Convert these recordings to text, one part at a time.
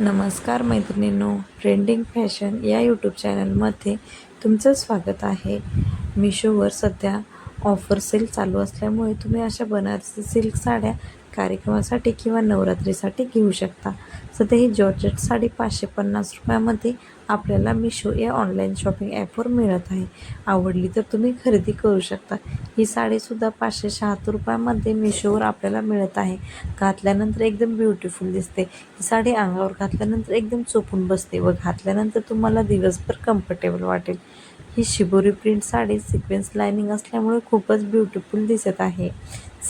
नमस्कार मैत्रिणींनो trending fashion या यूट्यूब चॅनलमध्ये तुमचं स्वागत आहे. मिशोवर सध्या ऑफर सेल चालू असल्यामुळे तुम्ही अशा बनारसी सिल्क साड्या कार्यक्रमासाठी किंवा नवरात्रीसाठी घेऊ शकता. सध्या ही जॉर्जेट साडी पाचशे पन्नास रुपयामध्ये आपल्याला मिशो या ऑनलाईन शॉपिंग ॲपवर मिळत आहे. आवडली तर तुम्ही खरेदी करू शकता. ही साडीसुद्धा पाचशे शहात्तर रुपयामध्ये मिशोवर आपल्याला मिळत आहे. घातल्यानंतर एकदम ब्युटिफुल दिसते. ही साडी अंगावर घातल्यानंतर एकदम चोपून बसते व घातल्यानंतर तुम्हाला दिवसभर कम्फर्टेबल वाटेल. ही shibori print sari sequence lining असल्यामुळे खूपच ब्युटिफुल दिसत आहे.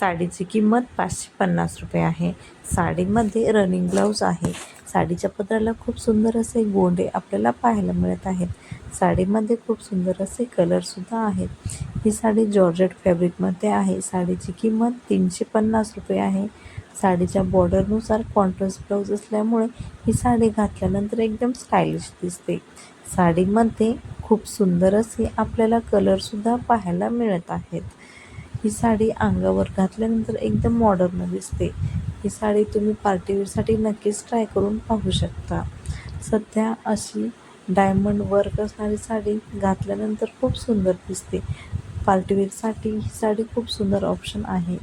साडीची किंमत पाचशे पन्नास रुपये आहे. साडीमध्ये रनिंग ब्लाऊज आहे. साडीच्या पदराला खूप सुंदर असे गोंडे आपल्याला पाहायला मिळत आहेत. साडीमध्ये खूप सुंदर असे कलरसुद्धा आहेत. ही साडी जॉर्जेट फॅब्रिकमध्ये आहे. साडीची किंमत तीनशे पन्नास रुपये आहे. साडीच्या बॉर्डरनुसार कॉन्ट्रास्ट ब्लाऊज असल्यामुळे ही साडी घातल्यानंतर एकदम स्टायलिश दिसते. साडीमध्ये खूप सुंदर असे आपल्याला कलरसुद्धा पाहायला मिळत आहेत. ही साडी अंगावर घातल्यानंतर एकदम मॉडर्न दिसते. ही साडी तुम्ही पार्टीवेअरसाठी नक्कीच ट्राय करून पाहू शकता. सध्या अशी डायमंड वर्क असणारी साडी घातल्यानंतर खूप सुंदर दिसते. पार्टीवेअरसाठी ही साडी खूप सुंदर ऑप्शन आहे.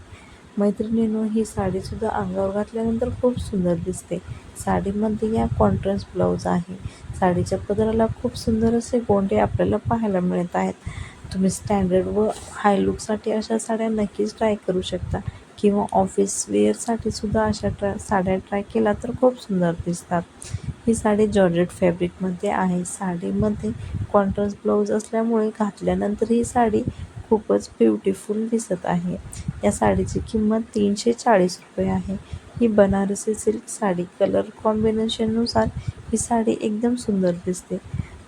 मैत्रिणीनो ही साडीसुद्धा अंगावर घातल्यानंतर खूप सुंदर दिसते. साडीमध्ये या कॉन्ट्रास्ट ब्लाऊज आहे. साडीच्या पदराला खूप सुंदर असे गोंडे आपल्याला पाहायला मिळत आहेत. तुम्ही स्टँडर्ड व हाय लुकसाठी अशा साड्या नक्कीच ट्राय करू शकता. किंवा ऑफिस वेअरसाठी सुद्धा अशा ट्राय साड्या ट्राय केला तर खूप सुंदर दिसतात. ही साडी जॉर्जेट फॅब्रिकमध्ये आहे. साडीमध्ये कॉन्ट्रास्ट ब्लाऊज असल्यामुळे घातल्यानंतर ही साडी खूपच ब्युटिफुल दिसत आहे. या साडीची किंमत तीनशे चाळीस रुपये आहे. ही बनारसी सिल्क साडी कलर कॉम्बिनेशननुसार ही साडी एकदम सुंदर दिसते.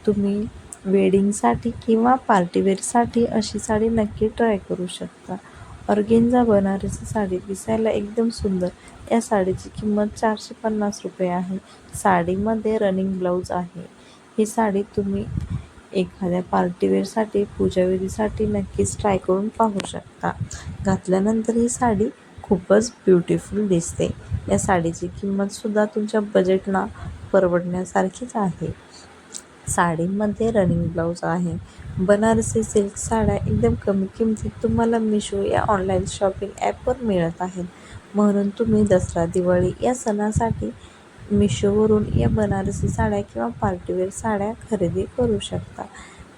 तुम्ही वेडिंगसाठी किंवा पार्टीवेअरसाठी अशी साडी नक्की ट्राय करू शकता. ऑर्गेन्झा बनारसी साडी दिसायला एकदम सुंदर. या साडीची किंमत चारशे पन्नास रुपये आहे. साडीमध्ये रनिंग ब्लाऊज आहे. ही साडी तुम्ही एखाद्या पार्टीवेअरसाठी पूजाविधीसाठी नक्कीच ट्राय करून पाहू शकता. घातल्यानंतर ही साडी खूपच ब्युटिफुल दिसते. या साडीची किंमतसुद्धा तुमच्या बजेटला परवडण्यासारखीच आहे. साडीमध्ये रनिंग ब्लाऊज आहे. बनारसी सिल्क साड्या एकदम कमी किमतीत तुम्हाला मिशो या ऑनलाईन शॉपिंग ॲपवर मिळत आहेत. म्हणून तुम्ही दसरा दिवाळी या सणासाठी मिशोवरून या बनारसी साड्या किंवा पार्टीवेअर साड्या खरेदी करू शकता.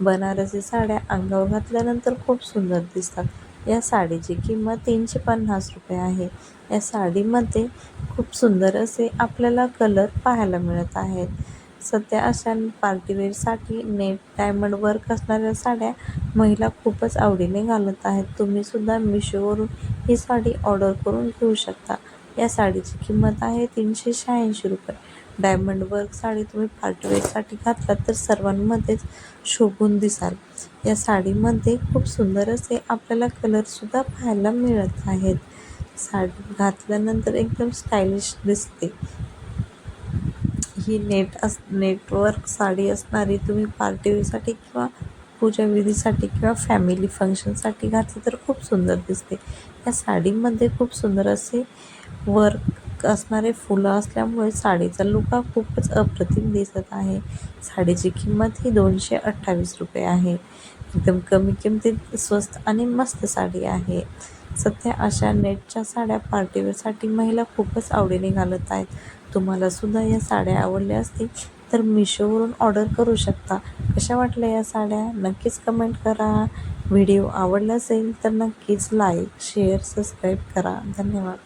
बनारसी साड्या अंगावर घातल्यानंतर खूप सुंदर दिसतात. या साडीची किंमत तीनशे पन्नास रुपये आहे. या साडीमध्ये खूप सुंदर असे आपल्याला कलर पाहायला मिळत आहेत. सध्या अशा पार्टीवेअरसाठी नेट डायमंड वर्क असणाऱ्या साड्या महिला खूपच आवडीने घालत आहेत. तुम्हीसुद्धा मिशोवरून ही साडी ऑर्डर करून घेऊ शकता. या साडीची किंमत आहे तीनशे शहाऐंशी रुपये. डायमंड वर्क साडी तुम्ही पार्टीवेअरसाठी घातलात तर सर्वांमध्येच शोभून दिसाल. या साडीमध्ये खूप सुंदर असे आपल्याला कलरसुद्धा पाहायला मिळत आहेत. साडी घातल्यानंतर एकदम स्टायलिश दिसते. ही नेट अस नेटवर्क साडी असणारी तुम्ही पार्टीसाठी किंवा पूजाविधीसाठी किंवा फॅमिली फंक्शनसाठी घातली तर खूप सुंदर दिसते. या साडीमध्ये खूप सुंदर असे वर्क असणारे फुलं असल्यामुळे साडीचा लुक हा खूपच अप्रतिम दिसत आहे. साडीची किंमत ही दोनशे अठ्ठावीस रुपये आहे. एकदम कमी किमतीत स्वस्त आणि मस्त साडी आहे. सध्या अशा नेटच्या साड्या पार्टीवेअरसाठी महिला खूपच आवडीने घालत आहेत. तुम्हाला सुद्धा या साड्या आवडल्या असतील तर मिशोवरून ऑर्डर करू शकता. कशा वाटल्या या साड्या? नक्कीच कमेंट करा. व्हिडिओ आवडला असेल तर नक्कीच लाईक शेअर सबस्क्राईब करा. धन्यवाद.